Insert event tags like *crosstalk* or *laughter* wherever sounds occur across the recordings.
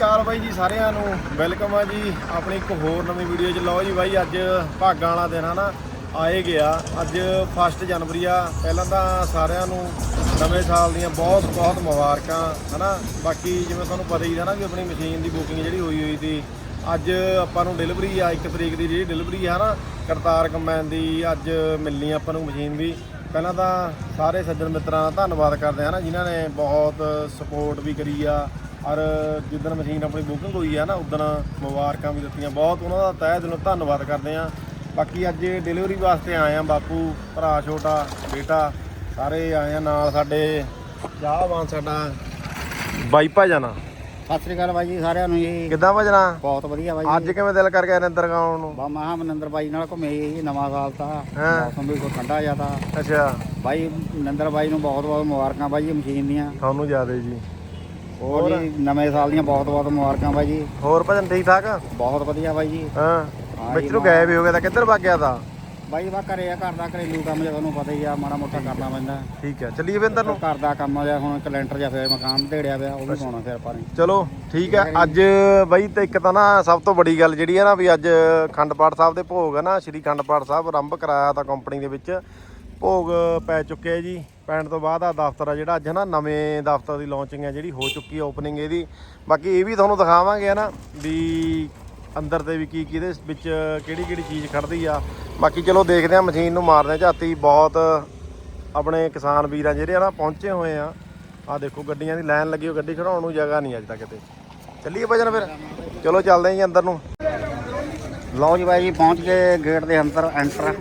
ਅਕਾਲ ਬਾਈ ਜੀ ਸਾਰਿਆਂ ਨੂੰ। ਵੈਲਕਮ ਆ ਜੀ ਆਪਣੀ ਇੱਕ ਹੋਰ ਨਵੀਂ ਵੀਡੀਓ 'ਚ। ਲਓ ਜੀ ਬਾਈ, ਅੱਜ ਭਾਗਾਂ ਵਾਲਾ ਦਿਨ ਹਨਾ, ਆਏ ਗਿਆ। ਅੱਜ 1 ਜਨਵਰੀ ਆ। ਪਹਿਲਾਂ ਤਾਂ ਸਾਰਿਆਂ ਨੂੰ ਨਵੇਂ ਸਾਲ ਦੀਆਂ ਬਹੁਤ ਬਹੁਤ ਮੁਬਾਰਕਾਂ ਹਨਾ। ਬਾਕੀ ਜਿਵੇਂ ਤੁਹਾਨੂੰ ਪਤਾ ਹੀ ਹੈ ਨਾ ਵੀ ਆਪਣੀ ਮਸ਼ੀਨ ਦੀ ਬੁਕਿੰਗ ਜਿਹੜੀ ਹੋਈ ਹੋਈ ਸੀ, ਅੱਜ ਆਪਾਂ ਨੂੰ ਡਿਲੀਵਰੀ ਆ 1 ਤਰੀਕ ਦੀ ਜਿਹੜੀ ਡਿਲੀਵਰੀ ਆ ਨਾ ਕਰਤਾਰ ਕੰਬਾਈਨ ਦੀ ਅੱਜ ਮਿਲਣੀ ਆਪਾਂ ਨੂੰ ਮਸ਼ੀਨ ਵੀ। ਪਹਿਲਾਂ ਤਾਂ ਸਾਰੇ ਸੱਜਣ ਮਿੱਤਰਾਂ ਦਾ ਧੰਨਵਾਦ ਕਰਦੇ ਹਾਂ ਨਾ ਜਿਨ੍ਹਾਂ ਨੇ ਬਹੁਤ ਸਪੋਰਟ ਵੀ ਕਰੀ ਆ। ਔਰ ਜਿੱਦਣ ਮਸ਼ੀਨ ਆਪਣੀ ਬੁਕਿੰਗ ਹੋਈ ਆ ਨਾ ਉਦੋਂ ਮੁਬਾਰਕਾਂ ਵੀ ਦਿੱਤੀਆਂ ਬਹੁਤ। ਉਹਨਾਂ ਦਾ ਤਹਿ ਦਿਲੋਂ ਧੰਨਵਾਦ ਕਰਦੇ ਆ ਬਾਕੀ ਅੱਜ ਡਿਲੀਵਰੀ ਵਾਸਤੇ ਆਏ ਆ ਬਾਪੂ ਭਰਾ ਛੋਟਾ ਬੇਟਾ ਸਾਰੇ ਆਏ ਆ ਨਾਲ ਸਾਡੇ ਚਾਹਵਾਨ ਸਾਡਾ ਬਾਈ ਭਾਜਣਾ ਸਤਿ ਸ੍ਰੀ ਅਕਾਲ ਬਾਈ ਜੀ ਸਾਰਿਆਂ ਨੂੰ ਜੀ। ਕਿੱਦਾਂ ਭਜਣਾ? ਬਹੁਤ ਵਧੀਆ ਬਾਈ ਅੱਜ ਕਿਵੇਂ ਦਿਲ ਕਰ ਗਿਆ ਨਿੰਦਰ ਗਾਉਣ ਨੂੰ? ਬਾ ਮਹਾ ਮਨਿੰਦਰ ਬਾਈ ਨਾਲ ਘੁੰਮੇ ਜੀ ਨਵਾਂ ਸਾਲ ਤਾਂ। ਮੌਸਮ ਵੀ ਕੋਈ ਠੰਡਾ ਜ਼ਿਆਦਾ ਅੱਛਾ। ਬਾਈ ਮਨਿੰਦਰ ਬਾਈ ਨੂੰ ਬਹੁਤ ਬਹੁਤ ਮੁਬਾਰਕਾਂ ਬਾਈ ਜੀ ਮਸ਼ੀਨ ਦੀਆਂ। ਤੁਹਾਨੂੰ ਜ਼ਿਆਦਾ ਜੀ। ਹੋਰ ਜੀ ਨਵੇਂ ਸਾਲ ਦੀਆਂ ਬਹੁਤ ਬਹੁਤ ਮੁਬਾਰਕਾਂ ਬਾਈ ਜੀ। ਹੋਰ ਭਜਨ ਠੀਕ ਠਾਕ? ਬਹੁਤ ਵਧੀਆ ਬਾਈ ਜੀ। ਹਾਂ ਵਿੱਚ ਨੂੰ ਗਾਇਬ ਹੀ ਹੋ ਗਿਆ ਤਾਂ ਕਿੱਧਰ ਭੱਗ ਗਿਆ ਤਾਂ? ਬਾਈ ਬਾ ਘਰੇ ਆ ਘਰ ਦਾ ਘਰੇਲੂ ਕੰਮ ਜਿਹਾ ਤੁਹਾਨੂੰ ਪਤਾ ਹੀ ਆ ਮਾੜਾ ਮੋਟਾ ਕਰਨਾ ਪੈਂਦਾ। ਠੀਕ ਹੈ ਚੱਲੀਏ ਵਿੰਦਰ ਨੂੰ? ਘਰ ਦਾ ਕੰਮ ਜਿਹਾ ਹੁਣ ਕੈਲੰਡਰ ਜਿਹਾ ਫਿਰ ਮਕਾਨ ਢੇੜਿਆ ਪਿਆ ਉਹ ਵੀ ਪਾਉਣਾ ਫਿਰ ਆਪਾਂ ਨੇ। ਚਲੋ ਠੀਕ ਹੈ ਅੱਜ ਬਈ ਤੇ ਇੱਕ ਤਾਂ ਨਾ ਸਭ ਤੋਂ ਵੱਡੀ ਗੱਲ ਜਿਹੜੀ ਹੈ ਨਾ ਵੀ ਅੱਜ ਖੰਡ ਪਾਠ ਸਾਹਿਬ ਦੇ ਭੋਗ ਹੈ ਨਾ ਸ਼੍ਰੀ ਖੰਡ ਪਾਠ ਸਾਹਿਬ ਆਰੰਭ ਕਰਾਇਆ ਤਾਂ ਕੰਪਨੀ ਦੇ ਵਿੱਚ। ਭੋਗ ਪੈ ਚੁੱਕਿਆ ਜੀ। ਪੈਣ ਤੋਂ ਬਾਅਦ ਆ ਦਫ਼ਤਰ ਆ ਜਿਹੜਾ ਅੱਜ ਨਾ ਨਵੇਂ ਦਫ਼ਤਰ ਦੀ ਲਾਂਚਿੰਗ ਹੈ ਜਿਹੜੀ ਹੋ ਚੁੱਕੀ ਹੈ ਓਪਨਿੰਗ ਇਹਦੀ। ਬਾਕੀ ਇਹ ਵੀ ਤੁਹਾਨੂੰ ਦਿਖਾਵਾਂਗੇ ਨਾ ਵੀ ਅੰਦਰ ਤੇ ਵੀ ਕੀ ਕੀ ਇਹਦੇ ਵਿੱਚ ਕਿਹੜੀ ਕਿਹੜੀ ਚੀਜ਼ ਖੜਦੀ ਆ। ਬਾਕੀ ਚਲੋ ਦੇਖਦੇ ਆ ਮਸ਼ੀਨ ਨੂੰ ਮਾਰਦੇ ਆ ਝਾਤੀ। ਬਹੁਤ ਆਪਣੇ ਕਿਸਾਨ ਵੀਰਾਂ ਜਿਹੜੇ ਆ ਨਾ ਪਹੁੰਚੇ ਹੋਏ ਆ। ਆ ਦੇਖੋ ਗੱਡੀਆਂ ਦੀ ਲਾਈਨ ਲੱਗੀ ਹੋ ਗੱਡੀ ਖੜਾਉਣ ਨੂੰ ਜਗ੍ਹਾ ਨਹੀਂ ਅੱਜ ਤੱਕ ਕਿਤੇ ਚੱਲੀਏ ਭਜਨ ਫਿਰ। ਚਲੋ ਚੱਲਦੇ ਆਂ ਜੀ ਅੰਦਰ ਨੂੰ। ਲਓ ਜੀ ਬਾਈ ਜੀ, ਪਹੁੰਚ ਗਏ ਗੇਟ ਦੇ ਅੰਦਰ ਐਂਟਰ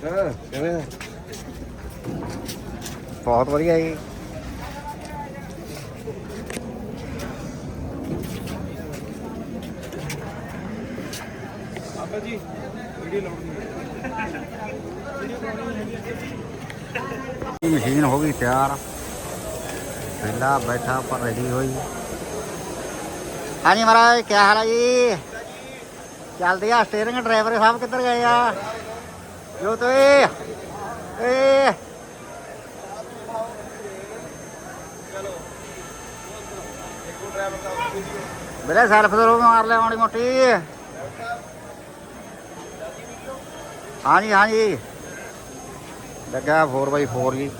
ਕਿਵੇਂ ਬਹੁਤ ਵਧੀਆ ਜੀ ਆਪਾ ਜੀ ਵੀਡੀਓ ਲਾਉਣੀ ਇਹ ਮਸ਼ੀਨ ਹੋ ਗਈ ਤਿਆਰ ਪਹਿਲਾ ਬੈਠਾ ਪਰ ਰੈਡੀ ਹੋਈ ਹਾਂਜੀ ਮਹਾਰਾਜ ਕੀ ਹਾਲ ਹੈ ਜੀ ਚੱਲਦੀ ਆ ਸਟੀਅਰਿੰਗ ਡਰਾਈਵਰ ਸਾਹਿਬ ਕਿੱਧਰ ਗਏ ਆ ਜੋ ਤੋਏ ਏ ਸੈਲਫ ਤੋਂ ਮਾਰ ਲੈ ਮਾੜੀ ਮੋਟੀ ਹਾਂਜੀ ਹਾਂਜੀ ਲੱਗਾ 4x4 ਜੀ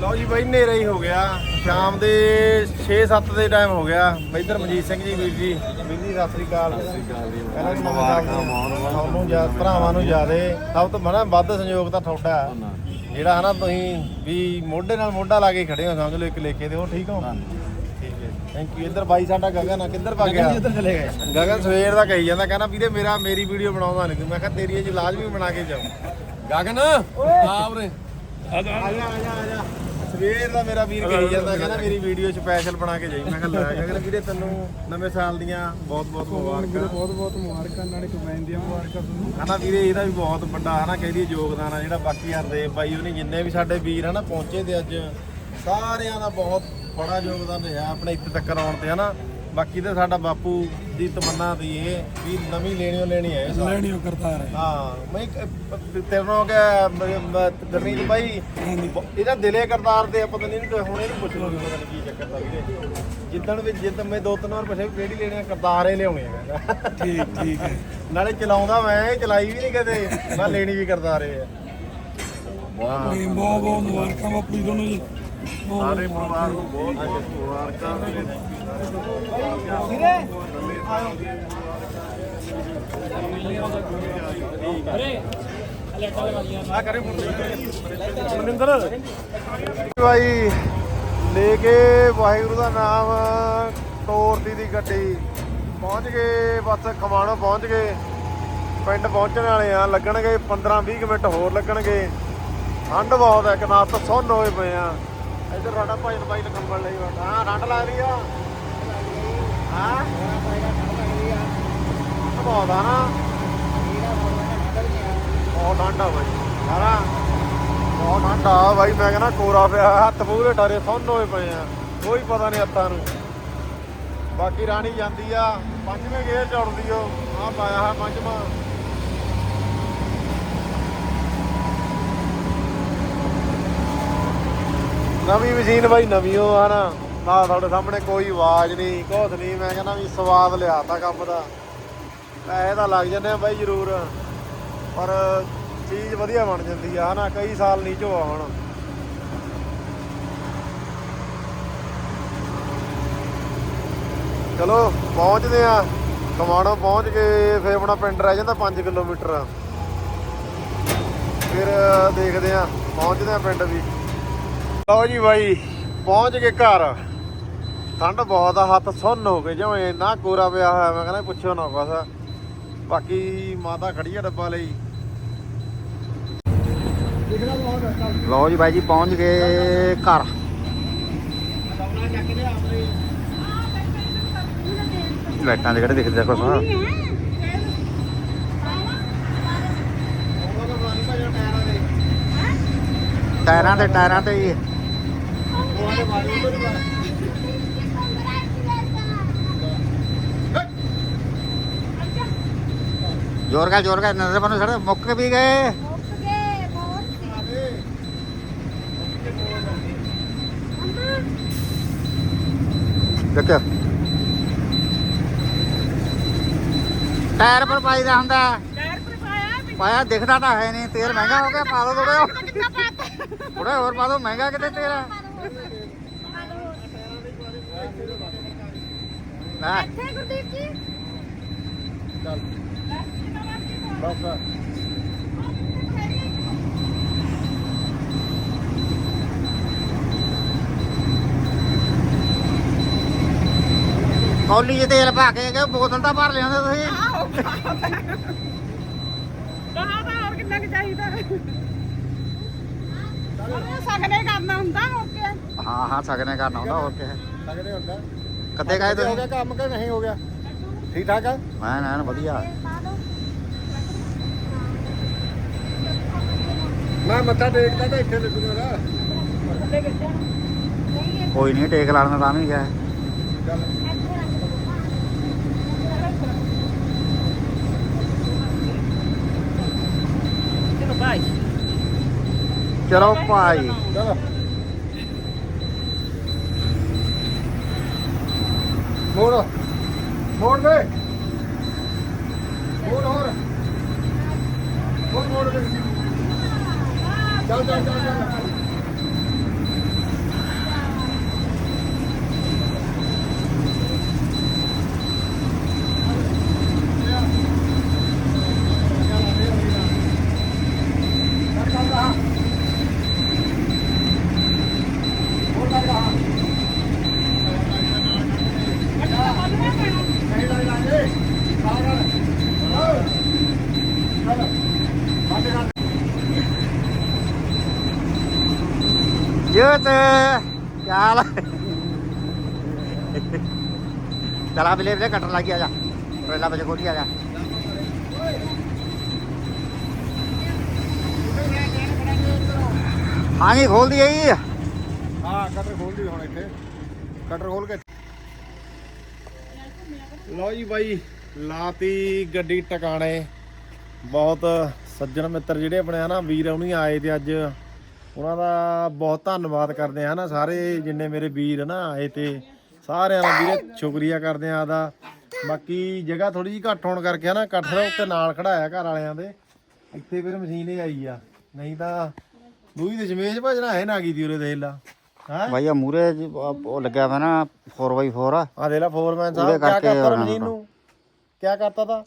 ਲਓ ਜੀ ਬਾਈ ਹਨੇਰਾ ਹੀ ਹੋ ਗਿਆ। ਸ਼ਾਮ ਦੇ 6-7 ਦੇ ਟਾਈਮ ਹੋ ਗਿਆ। ਬਾਈ ਇੱਧਰ ਮਨਜੀਤ ਸਿੰਘ ਜੀ ਵੀਰ ਜੀ ਜੀ ਸਤਿ ਸ੍ਰੀ ਅਕਾਲ। ਮੁਬਾਰਕਾਂ ਤੁਹਾਨੂੰ ਜਾਂ ਭਰਾਵਾਂ ਨੂੰ ਜਿਆਦੇ। ਸਭ ਤੋਂ ਬੜਾ ਵੱਧ ਸੰਯੋਗ ਤਾਂ ਤੁਹਾਡਾ। ਹੈ। ਜਿਹੜਾ ਹਨਾ ਤੁਸੀਂ ਵੀ ਮੋਢੇ ਨਾਲ ਮੋਢਾ ਲਾ ਕੇ ਖੜੇ ਹੋ ਸਮਝ ਲਓ ਇੱਕ ਲੇਖੇ ਦੇ ਉਹ ਠੀਕ ਹੋ? ਠੀਕ ਹੈ। ਥੈਂਕ ਯੂ ਇੱਧਰ ਬਾਈ ਸਾਡਾ ਗਗਨ ਆ। ਕਿੱਧਰ ਭੱਗ ਗਿਆ? ਇੱਧਰ ਚਲੇ ਗਏ। ਗਗਨ ਸਵੇਰ ਦਾ ਕਹੀ ਜਾਂਦਾ ਕਹਿੰਦਾ ਵੀਰੇ ਮੇਰਾ ਮੇਰੀ ਵੀਡੀਓ ਬਣਾਉਂਦਾ ਨਹੀਂ ਮੈਂ ਕਿਹਾ ਤੇਰੀ ਇਹ ਲਾਜ਼ਮੀ ਬਣਾ ਕੇ ਜਾਉ ਗਗਨ? ਆ ਉਰੇ ਆ ਜਾ ਆ ਜਾ ਆ ਜਾ। ਸਵੇਰ ਦਾ ਮੇਰਾ ਵੀਰ ਕਹੀ ਜਾਂਦਾ ਕਹਿੰਦਾ ਮੇਰੀ ਵੀਡੀਓ ਸਪੈਸ਼ਲ ਬਣਾ ਕੇ ਜਾਈ। ਮੈਂ ਕਿਹਾ ਲੈ ਗਗਨ ਵੀਰੇ ਤੈਨੂੰ ਨਵੇਂ ਸਾਲ ਦੀਆਂ ਬਹੁਤ ਬਹੁਤ ਮੁਬਾਰਕਾਂ। ਬਹੁਤ ਬਹੁਤ ਮੁਬਾਰਕਾਂ ਨਾਲੇ ਕਮੈਨ ਦੀਆਂ ਮੁਬਾਰਕਾਂ ਤੁਹਾਨੂੰ। ਹਨਾ ਵੀਰੇ ਇਹਦਾ ਵੀ ਬਹੁਤ ਵੱਡਾ ਹਨਾ ਕਹਿੰਦੀ ਯੋਗਦਾਨ ਆ ਜਿਹੜਾ ਬਾਕੀ ਹਰਦੇ ਬਾਈ ਉਹਨੇ ਜਿੰਨੇ ਵੀ ਸਾਡੇ ਵੀਰ ਹਨਾ ਪਹੁੰਚੇ ਤੇ ਅੱਜ ਸਾਰਿਆਂ ਦਾ ਬਹੁਤ ਬੜਾ ਯੋਗਦਾਨ ਰਿਹਾ ਆਪਣੇ ਇੱਥੇ ਤੱਕ ਆਉਣ ਤੇ ਹਨਾ। ਬਾਕੀ ਤੇ ਸਾਡਾ ਬਾਪੂ ਦੀ ਤਮੰਨਾ ਦੀ ਇਹ ਵੀ ਨਵੀਂ ਲੈਣੀਓ ਲੈਣੀ ਹੈ ਇਹ ਸਾਲ। ਲੈਣੀ ਉਹ ਕਰਤਾ ਹੈ। ਹਾਂ ਮੈਂ ਤੇਰੇ ਹੋ ਗਿਆ ਗਰਮੀਤ ਭਾਈ ਇਹਦਾ ਦਿਲੇ ਕਰਤਾਰ ਤੇ ਪਤਾ ਨਹੀਂ ਹੁਣ ਇਹਨੂੰ ਪੁੱਛ ਲਓ ਕੀ ਚੱਕਰ ਦਾ ਵੀਰੇ ਜਿੱਦਣ ਵੀ ਜਿੱਦ ਮੈਂ ਦੋ ਤਿੰਨ ਵਾਰ ਪੁੱਛਿਆ ਵੀ ਕਿਹੜੀ ਲੈਣੀ ਆ ਕਰਤਾਰ ਹੀ ਲਿਆਉਣੀ ਕਹਿੰਦਾ ਠੀਕ ਠੀਕ ਹੈ। ਨਾਲੇ ਚਲਾਉਂਦਾ ਮੈਂ ਇਹ ਚਲਾਈ ਵੀ ਨਹੀਂ ਕਦੇ। ਮੈਂ ਲੈਣੀ ਵੀ ਕਰਤਾਰ ਆ। ਵਾਹ ਬਹੁਤ ਬਹੁਤ ਮੁਬਾਰਕਾਂ ਬਾਪੂ ਜੀ ਤੁਹਾਨੂੰ ਜੀ। ਸਾਰੇ ਪਰਿਵਾਰ ਨੂੰ ਬਹੁਤ ਬਹੁਤ ਮੁਬਾਰਕਾਂ। ਆ ਕਰੇ ਮਨਿੰਦਰ ਭਾਈ ਲੈ ਕੇ ਵਾਹਿਗੁਰੂ ਦਾ ਨਾਮ ਤੋਰਤੀ ਦੀ ਗੱਡੀ। ਪਹੁੰਚ ਗਏ ਬਸ ਖਮਾਣੋ ਪਹੁੰਚ ਗਏ। ਪਿੰਡ ਪਹੁੰਚਣ ਵਾਲੇ ਆ ਲੱਗਣਗੇ 15 20 ਮਿੰਟ ਹੋਰ ਲੱਗਣਗੇ। ਠੰਡ ਬਹੁਤ ਹੈ ਕਿਨਾਰ ਤਾਂ ਸੁੰਨ ਹੋਏ ਪਏ ਆ। ਇੱਧਰ ਸਾਡਾ ਭਾਈ ਭਾਈ ਨੇ ਲਈ ਹਾਂ, ਠੰਡ ਲੱਗਦੀ ਆ। ਹਾਂ? ਬਹੁਤ ਆ ਨਾ। ਬਹੁਤ ਠੰਡ ਆ ਬਾਈ। ਸਾਰਾ। ਬਹੁਤ ਠੰਡਾ ਆ ਬਾਈ, ਮੈਂ ਕਹਿੰਦਾ ਕੋਰਾ ਪਿਆ, ਹੱਥ ਪੂਰੇ ਡਰੇ ਸੁੰਨ ਹੋਏ ਪਏ ਆ। ਕੋਈ ਪਤਾ ਨਹੀਂ ਹੱਥਾਂ ਨੂੰ। ਬਾਕੀ ਰਾਣੀ ਜਾਂਦੀ ਆ। ਪੰਜਵੇਂ ਗੇਅਰ ਚੜਦੀ ਉਹ। ਆ ਪਾਇਆ ਹੈ ਪੰਜਵਾਂ। ਨਵੀਂ ਮਸ਼ੀਨ ਬਾਈ, ਨਵੀਂ ਓ ਆ ਨਾ। ਨਾ ਤੁਹਾਡੇ ਸਾਹਮਣੇ ਕੋਈ ਆਵਾਜ਼ ਨਹੀਂ, ਕੁਛ ਨਹੀਂ। ਮੈਂ ਕਹਿੰਦਾ ਵੀ ਸਵਾਦ ਲਿਆਤਾ ਕੰਮ ਦਾ। ਪੈਸੇ ਤਾਂ ਲੱਗ ਜਾਂਦੇ ਆ ਬਾਈ ਜ਼ਰੂਰ। ਪਰ ਚੀਜ਼ ਵਧੀਆ ਬਣ ਜਾਂਦੀ ਆ, ਹਨਾ। ਕਈ ਸਾਲ ਨਹੀਂ ਝੋਆ ਹੁਣ। ਚਲੋ, ਪਹੁੰਚਦੇ ਆ। ਕਮਾਣੋ ਪਹੁੰਚ ਕੇ ਫਿਰ ਆਪਣਾ ਪਿੰਡ ਰਹਿ ਜਾਂਦਾ 5 ਕਿਲੋਮੀਟਰ। ਫਿਰ ਦੇਖਦੇ ਆ, ਪਹੁੰਚਦੇ ਆ ਪਿੰਡ ਵੀ। ਲਓ ਜੀ ਬਾਈ, ਪਹੁੰਚ ਗਏ ਘਰ। ਠੰਡ ਬਹੁਤ ਆ, ਹੱਥ ਸੁੰਨ ਹੋ ਗਏ ਜਿਵੇਂ ਇੰਨਾ ਕੋਰਾ ਪਿਆ ਹੋਇਆ, ਮੈਂ ਕਹਿੰਦਾ ਪੁੱਛੋ ਨਾ ਕੁਛ। ਬਾਕੀ ਮਾਤਾ ਖੜੀ ਆ ਡੱਬਾ ਲਈ। ਲਓ ਜੀ ਬਾਈ ਜੀ, ਪਹੁੰਚ ਗਏ ਘਰ। ਲਾਈਟਾਂ ਦੇ ਕਿਹੜੇ ਦਿਖਦੇ ਕੁਛ। ਟਾਇਰਾਂ ਤੇ ਟਾਇਰਾਂ ਤੇ ਹੀ। ਜ਼ੋਰ ਕਰ ਜ਼ੋਰ ਕਰ ਨਜ਼ਰ ਬנו ਸੜ ਮੁੱਕ ਵੀ ਗਏ ਦੇਖਿਆ ਟਾਇਰ ਪਰ ਪਾਈਦਾ ਹੁੰਦਾ ਪਾਇਆ ਦਿਖਦਾ ਤਾਂ ਹੈ ਨਹੀਂ ਤੇਲ ਮਹਿੰਗਾ ਹੋ ਗਿਆ ਪਾ ਦੋ ਥੋੜਾ ਥੋੜਾ ਹੋਰ ਪਾ ਦੋ ਮਹਿੰਗਾ ਕਿਤੇ ਚੱਲ। ਬਸ। ਕੌਲੀ 'ਚ ਤੇਲ ਪਾ ਕੇ ਗਏ ਬੋਤਲ ਤਾਂ ਭਰ ਲਿਆਉਂਦੇ ਤੁਸੀਂ? ਕਹਾਂ ਤਾਂ ਹੋਰ ਕਿੰਨਾ ਕੁ ਚਾਹੀਦਾ। ਉਹਨੇ ਸਗਨੇ ਕਰਨਾ ਹੁੰਦਾ ਓਕੇ ਹਾਂ ਹਾਂ ਸਗਨੇ ਕਰਨਾ ਹੁੰਦਾ ਹੋਰ ਕੀ ਲੱਗਦੇ ਹੁੰਦਾ। ਕਦੇ ਗਏ ਹੋ ਤੁਸੀਂ? ਗਿਆ ਕੰਮ ਕਿ ਨਹੀਂ ਹੋ ਗਿਆ? ਠੀਕ ਠਾਕ ਆ? ਮੈਂ ਨਾ ਵਧੀਆ। ਮੈਂ ਮੱਥਾ ਟੇਕਦਾ ਤਾਂ ਇੱਥੇ ਲੱਗੂਗਾ ਨਾ ਕੋਈ ਨਹੀਂ ਟੇਕ ਲਾਣਾ ਤਾਂ ਵੀ ਗਿਆ। ਚੱਲ। ਚਲੋ ਬਾਈ ਚਲੋ ਭਾਈ ਚਲੋ। ਮੋੜ। ਮੋੜ ਦੇ। ਮੋੜ ਹੋਰ। ਮੋੜ ਮੋੜ ਦੇ। ਚੱਲ ਚੱਲ ਚੱਲ। ਚੱਲ ਜੋਤ ਚਲਾ ਬਿਲੇ ਬਿਲੇ ਕੱਟਣ ਲੱਗ ਗਿਆ ਜਾ। ਟਰੇਲਾ ਵਜੇ ਕੋਲੀ ਆ ਜਾ। ਹਾਂਜੀ ਖੋਲ ਦੀ ਆਈ ਹਾਂ ਕਟਰ ਖੋਲ ਦੀ ਹੁਣ ਇੱਥੇ। ਕਟਰ ਖੋਲ ਕੇ। ਲਓ ਜੀ ਬਾਈ, ਲਾਤੀ ਗੱਡੀ ਟਿਕਾਣੇ। ਬਹੁਤ ਸੱਜਣ ਮਿੱਤਰ ਜਿਹੜੇ ਆਪਣੇ ਆ ਨਾ ਵੀਰ ਉਹਨੀ ਆਏ ਤੇ ਅੱਜ। ਉਹਨਾਂ ਦਾ ਬਹੁਤ ਧੰਨਵਾਦ ਕਰਦੇ ਆ ਨਾ ਸਾਰੇ ਜਿੰਨੇ ਮੇਰੇ ਵੀਰ ਨਾ ਆਏ ਤੇ ਸਾਰਿਆਂ ਦਾ ਵੀਰੇ ਸ਼ੁਕਰੀਆ ਕਰਦੇ ਆ ਦਾ ਬਾਕੀ ਜਗ੍ਹਾ ਥੋੜੀ ਜਿਹੀ ਘੱਟ ਹੋਣ ਕਰਕੇ ਨਾ ਕਟਰ ਉੱਤੇ ਨਾਲ ਖੜਾਇਆ ਘਰ ਵਾਲਿਆਂ ਦੇ। ਇੱਥੇ ਫਿਰ ਮਸ਼ੀਨ ਹੀ ਆਈ ਆ। ਨਹੀਂ ਤਾਂ ਦੂਈ ਦੇ ਜਮੇਸ਼ ਭਜਣਾ ਹੈ ਨਾ ਗਈ ਦੀ ਉਰੇ ਦੇਖ ਲਾ। ਹਾਂ? ਭਾਈ ਆ ਮੂਰੇ ਉਹ ਲੱਗਿਆ ਵਾ ਨਾ 4x4 ਆ। ਆ ਦੇ ਲਾ ਫੋਰਮੈਨ ਉਹਦੇ ਸਾਹਿਬ ਕੀ ਕਰਤਾ ਮਸ਼ੀਨ ਨੂੰ ਨੂੰ? ਕੀ ਕਰਤਾ ਤਾ?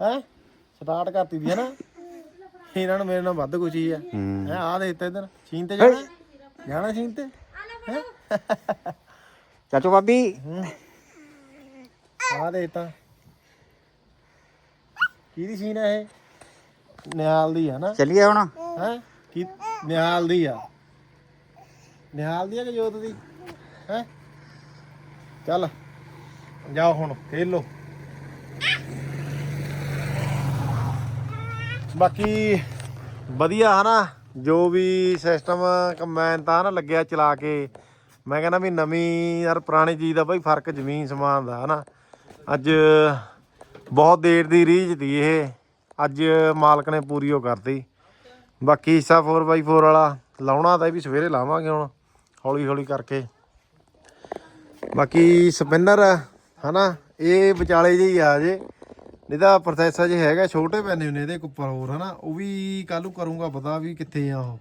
ਹੈ? ਸਟਾਰਟ ਕਰਤੀ ਦੀ ਹੈ ਨਾ? ਇਹਨਾਂ ਨੂੰ ਮੇਰੇ ਨਾਲ ਵੱਧ ਕੁਛੀ ਆ। ਹੂੰ। ਹੈ ਆ ਦੇ ਦਿੱਤਾ ਇਧਰ ਚੀਨ ਤੇ ਜਾਣਾ? ਜਾਣਾ ਚੀਨ ਤੇ? ਹੈਂ? ਚਾਚੂ ਬਾਬੀ ਆ ਦੇ ਦਿੱਤਾ ਕਿਹਦੀ ਸੀਨ ਹੈ ਇਹ? ਨਿਹਾਲ ਦੀ ਹੈ ਨਾ। ਚੱਲੀਏ ਹੁਣ। ਹੈ? ਕੀ ਨਿਹਾਲ ਦੀ ਆ। ਨਿਹਾਲ ਦੀ ਆ ਕਿ ਜੋਤ ਦੀ? ਹੈ? ਚੱਲ ਜਾਓ ਹੁਣ ਖੇਲ। ਬਾਕੀ ਵਧੀਆ ਹਨਾ, ਜੋ ਵੀ ਸਿਸਟਮ ਕੰਬਾਈਨ ਤਾਂ ਨਾ ਲੱਗਿਆ ਚਲਾ ਕੇ। ਮੈਂ ਕਹਿੰਦਾ ਵੀ ਨਵੀਂ ਯਾਰ ਪੁਰਾਣੀ ਚੀਜ਼ ਦਾ ਬਈ ਫ਼ਰਕ ਜ਼ਮੀਨ ਸਮਾਨ ਦਾ ਹਨਾ। ਅੱਜ ਬਹੁਤ ਦੇਰ ਦੀ ਰੀਝ ਦੀ ਇਹ, ਅੱਜ ਮਾਲਕ ਨੇ ਪੂਰੀ ਉਹ ਕਰਤੀ। ਬਾਕੀ ਹਿੱਸਾ 4x4 ਵਾਲਾ ਲਾਉਣਾ ਤਾਂ ਇਹ ਵੀ ਸਵੇਰੇ ਲਾਵਾਂਗੇ ਹੁਣ ਹੌਲੀ ਹੌਲੀ ਕਰਕੇ। ਬਾਕੀ ਸਪਿਨਰ ਹਨਾ, ਇਹ ਵਿਚਾਲੇ ਜਿਹੀ ਆ ਜੇ ਇਹਦਾ ਪ੍ਰੋਸੈਸਰ ਜੇ ਹੈਗਾ ਛੋਟੇ ਪੈਨੇ ਹੁੰਦੇ ਇਹਦੇ ਉੱਪਰ ਹੋਰ ਹਨਾ? ਉਹ ਵੀ ਕੱਲ ਨੂੰ ਕਰੂੰਗਾ ਪਤਾ ਵੀ ਕਿੱਥੇ ਆ ਉਹ।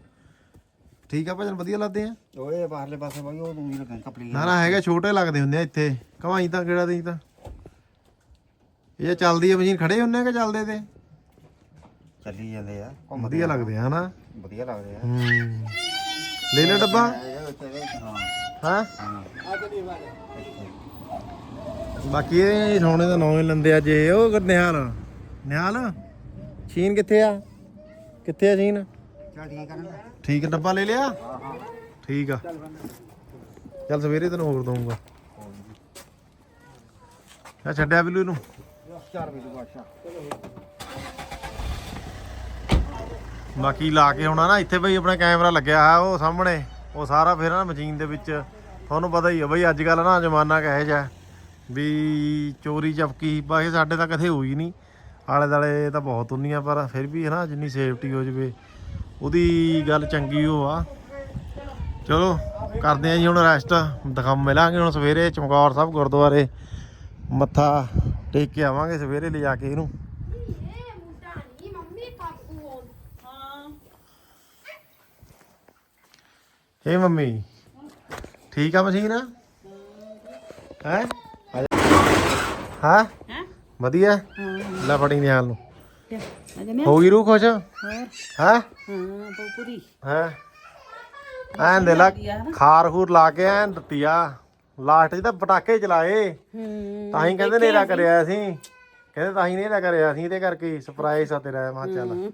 ਠੀਕ ਆ ਭਾਜਨ ਵਧੀਆ ਲੱਗਦੇ ਆ? ਓਏ ਬਾਹਰਲੇ ਪਾਸੇ ਬਾਈ ਉਹ ਦੂਜੀ ਲਗਾਂ ਕਪਲੀ ਨਾ ਨਾ ਹੈਗਾ ਛੋਟੇ ਲੱਗਦੇ ਹੁੰਦੇ ਆ ਇੱਥੇ। ਕਮਾਈ ਤਾਂ ਕਿਹੜਾ ਦੀ ਤਾਂ? ਇਹ ਚੱਲਦੀ ਆ ਮਸ਼ੀਨ ਖੜੇ ਹੁੰਨੇ ਕਿ ਚੱਲਦੇ ਤੇ? ਚੱਲੀ ਜਾਂਦੇ ਆ ਘੁੰਮਦੇ ਵਧੀਆ ਲੱਗਦੇ ਆ ਹਨਾ? ਵਧੀਆ ਲੱਗਦੇ ਆ। ਹੂੰ। ਲੈ ਲੈ ਡੱਬਾ। ਹਾਂ। ਬਾਕੀ ਇਹ ਸੋਨੇ ਦਾ ਨਾਂ ਹੀ ਲੰਦੇ ਆ ਜੇ ਉਹ ਨਿਹਾਲ। ਨਿਹਾਲ ਸ਼ੀਨ ਕਿੱਥੇ ਆ? ਕਿੱਥੇ ਆ ਸ਼ੀਨ? ਠੀਕ ਆ, ਡੱਬਾ ਲੈ ਲਿਆ? ਠੀਕ ਆ। ਚੱਲ ਸਵੇਰੇ ਤੈਨੂੰ ਹੋਰ ਦਊਂਗਾ। ਆ ਛੱਡਿਆ ਬਿੱਲੂ ਨੂੰ ਬਾਕੀ ਲਾ ਕੇ ਹੋਣਾ ਨਾ ਇੱਥੇ ਬਈ ਆਪਣਾ ਕੈਮਰਾ ਲੱਗਿਆ ਆ ਉਹ ਸਾਹਮਣੇ। ਉਹ ਸਾਰਾ ਫਿਰ ਨਾ ਮਸ਼ੀਨ ਦੇ ਵਿੱਚ। ਤੁਹਾਨੂੰ ਪਤਾ ਹੀ ਆ ਬਈ ਅੱਜ ਕੱਲ ਨਾ ਜ਼ਮਾਨਾ ਕਹੇ ਜਾ ਵੀ ਚੋਰੀ ਚਪਕੀ ਬਾਕੀ ਸਾਡੇ ਤਾਂ ਕਦੇ ਹੋਈ ਨਹੀਂ। ਆਲੇ ਦਾਲੇ ਤਾਂ ਬਹੁਤ ਹੁੰਦੀਆਂ, ਪਰ ਫਿਰ ਵੀ ਹੈ ਨਾ ਜਿੰਨੀ ਸੇਫਟੀ ਹੋ ਜਵੇ, ਉਹਦੀ ਗੱਲ ਚੰਗੀ ਹੋ ਆ। ਚਲੋ, ਕਰਦੇ ਆ ਜੀ ਹੁਣ ਰੈਸਟ ਦਿਖਾ ਮਿਲਾਂਗੇ ਹੁਣ ਸਵੇਰੇ ਚਮਕੌਰ ਸਾਹਿਬ ਗੁਰਦੁਆਰੇ। ਮੱਥਾ ਟੇਕ ਕੇ ਆਵਾਂਗੇ ਸਵੇਰੇ ਲਿਜਾ ਕੇ ਇਹਨੂੰ। ਹੇ ਮੰਮੀ, ਠੀਕ ਆ ਮਸ਼ੀਨ? ਹੈ? ਹਾਂ? ਹੈਂ? ਵਧੀਆ? ਲੈ ਫੜੀ ਨਿਹਾਲ ਨੂੰ। ਹੋ ਗਈ ਰੂਹ ਖੁਸ਼? ਹੋਰ? ਹੈ? ਹਾਂ ਪੂਰੀ। ਹੈ? ਐਂ ਦੇ ਲਾ ਖਾਰ ਖੂਰ ਲਾ ਕੇ ਐਂ ਦਿੱਤੀ ਆ। ਲਾਸਟ 'ਚ ਤਾਂ ਪਟਾਕੇ ਚਲਾਏ। ਹੂੰ ਤਾਂ ਹੀ ਕਹਿੰਦੇ ਨੇਰਾ ਕਰਿਆ ਸੀ। ਕਹਿੰਦੇ ਤਾਂ ਹੀ ਨੇਰਾ ਕਰਿਆ ਸੀ ਇਹਦੇ ਕਰਕੇ ਸਰਪ੍ਰਾਈਜ਼ ਆ ਤੇਰਾ ਮਾ ਚੱਲ।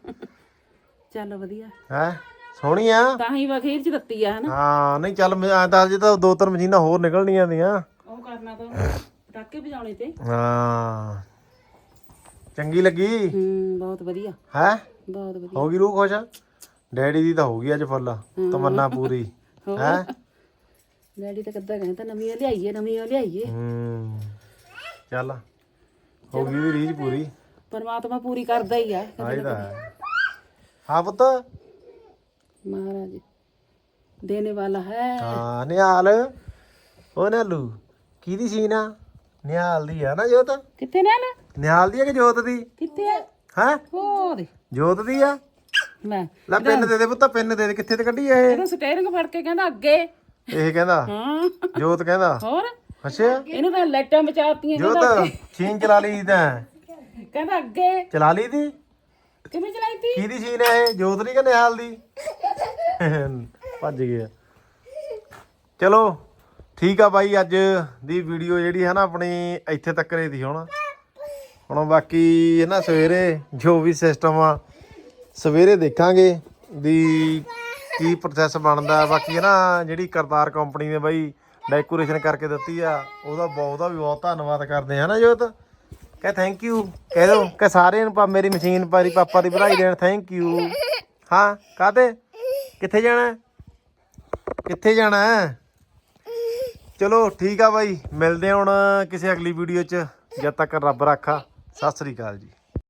ਚੱਲ ਵਧੀਆ। ਹੈ? ਸੋਹਣੀ ਆ। ਤਾਂ ਹੀ ਵਖੀਰ ਚ ਦਿੱਤੀ ਆ ਹਨਾ? ਹਾਂ ਨਹੀਂ ਚੱਲ ਮੈਂ ਅਜੇ ਤਾਂ ਦੋ ਤਿੰਨ ਮਸ਼ੀਨਾਂ ਹੋਰ ਨਿਕਲਣੀਆਂ ਦੀਆਂ ਉਹ ਕਰਨਾ ਤਾਂ ਪਟਾਕੇ ਵਜਾਉਣੇ ਤੇ। ਹਾਂ। ਚੰਗੀ ਲੱਗੀ? ਹੂੰ ਬਹੁਤ ਵਧੀਆ। ਹੈ? ਬਹੁਤ ਵਧੀਆ। ਹੋ ਗਈ ਰੂਹ ਖੁਸ਼? ਡੈਡੀ ਦੀ ਤਾਂ ਹੋ ਗਈ ਅੱਜ ਫੁੱਲ ਤਮੰਨਾ ਪੂਰੀ। *laughs* ਹੈ? ਡੈਡੀ ਤਾਂ ਕਿੱਦਾਂ ਕਹਿੰਦਾ ਨਵੀਂ ਲਿਆਈਏ ਨਵੀਂ ਲਿਆਈਏ। ਹੂੰ। ਚੱਲ ਹੋ ਗਈ ਵੀ ਰੀਝ ਪੂਰੀ। ਪਰਮਾਤਮਾ ਪੂਰੀ ਕਰਦਾ ਹੀ ਆ ਹੈ। ਹਾਂ ਪੁੱਤ। ਮਹਾਰਾਜ ਦੇਣੇ ਵਾਲਾ ਹੈ। ਹਾਂ ਨਿਹਾਲ। ਉਹ ਨਾਲੂ ਕਿਹਦੀ ਸੀਨ ਆ? ਨਿਹਾਲ ਦੀ ਆ ਨਾ ਜੋਤ? ਕਿੱਥੇ ਨੇ ਨਾ ਨਿਹਾਲ ਦੀ ਆ ਕਿ ਜੋਤ ਦੀ? ਕਿੱਥੇ ਆ? ਹੈ? ਹੋ ਦੇ ਜੋਤ ਦੀ ਆ? ਮੈਂ ਲੈ ਪਿੰਨ ਦੇ ਦੇ ਪੁੱਤ ਪਿੰਨ ਦੇ ਦੇ। ਕਿੱਥੇ ਤੇ ਕੱਢੀ ਇਹ? ਇਹਦਾ ਸਟੀਅਰਿੰਗ ਫੜ ਕੇ ਕਹਿੰਦਾ ਅੱਗੇ। ਇਹ ਕਹਿੰਦਾ? ਹਾਂ। ਜੋਤ ਕਹਿੰਦਾ? ਹੋਰ? ਅੱਛਾ। ਇਹਨੂੰ ਤਾਂ ਲਾਈਟਾਂ ਬਚਾਤੀਆਂ ਜੋਤ ਕਹਿੰਦਾ ਸੀਨ ਚਲਾ ਲਈ ਤਾਂ। ਕਹਿੰਦਾ ਅੱਗੇ। ਚਲਾ ਲਈ ਦੀ ਕਿਵੇਂ ਚਲਾਈ ਤੀ? ਕਿਹਦੀ ਸੀਨ ਹੈ ਇਹ? ਜੋਤ ਦੀ ਕਿ ਨਿਹਾਲ ਦੀ? ਭੱਜ ਗਿਆ। ਚਲੋ। ਠੀਕ ਆ ਬਾਈ, ਅੱਜ ਦੀ ਵੀਡੀਓ ਜਿਹੜੀ ਹੈ ਨਾ ਆਪਣੀ ਇੱਥੇ ਤੱਕ ਰਹੀ ਦੀ ਹੁਣ। ਹੁਣ ਬਾਕੀ ਹੈ ਨਾ ਸਵੇਰੇ ਜੋ ਵੀ ਸਿਸਟਮ ਆ, ਸਵੇਰੇ ਦੇਖਾਂਗੇ ਵੀ ਕੀ ਪ੍ਰੋਸੈਸ ਬਣਦਾ। ਬਾਕੀ ਹੈ ਨਾ ਜਿਹੜੀ ਕਰਤਾਰ ਕੰਪਨੀ ਨੇ ਬਾਈ ਡੈਕੋਰੇਸ਼ਨ ਕਰਕੇ ਦਿੱਤੀ ਆ, ਉਹਦਾ ਬਹੁਤ ਉਹਦਾ ਵੀ ਬਹੁਤ ਧੰਨਵਾਦ ਕਰਦੇ ਹਾਂ ਨਾ ਜੋਤ। ਕਹ ਥੈਂਕ ਯੂ ਕਹਿ ਦੋ ਕਿ ਸਾਰਿਆਂ ਨੂੰ ਪਾ ਮੇਰੀ ਮਸ਼ੀਨ ਪਾਰੀ ਪਾਪਾ ਦੀ ਵਧਾਈ ਦੇਣ ਥੈਂਕ ਯੂ ਹਾਂ ਕਾਤੇ ਕਿੱਥੇ ਜਾਣਾ? ਕਿੱਥੇ ਜਾਣਾ? ਚਲੋ, ਠੀਕ ਆ ਬਾਈ। ਮਿਲਦੇ ਹਾਂ ਹੁਣ ਕਿਸੇ ਅਗਲੀ ਵੀਡੀਓ 'ਚ। ਜਦ ਤੱਕ ਰੱਬ ਰਾਖਾ। ਸਤਿ ਸ੍ਰੀ ਅਕਾਲ ਜੀ।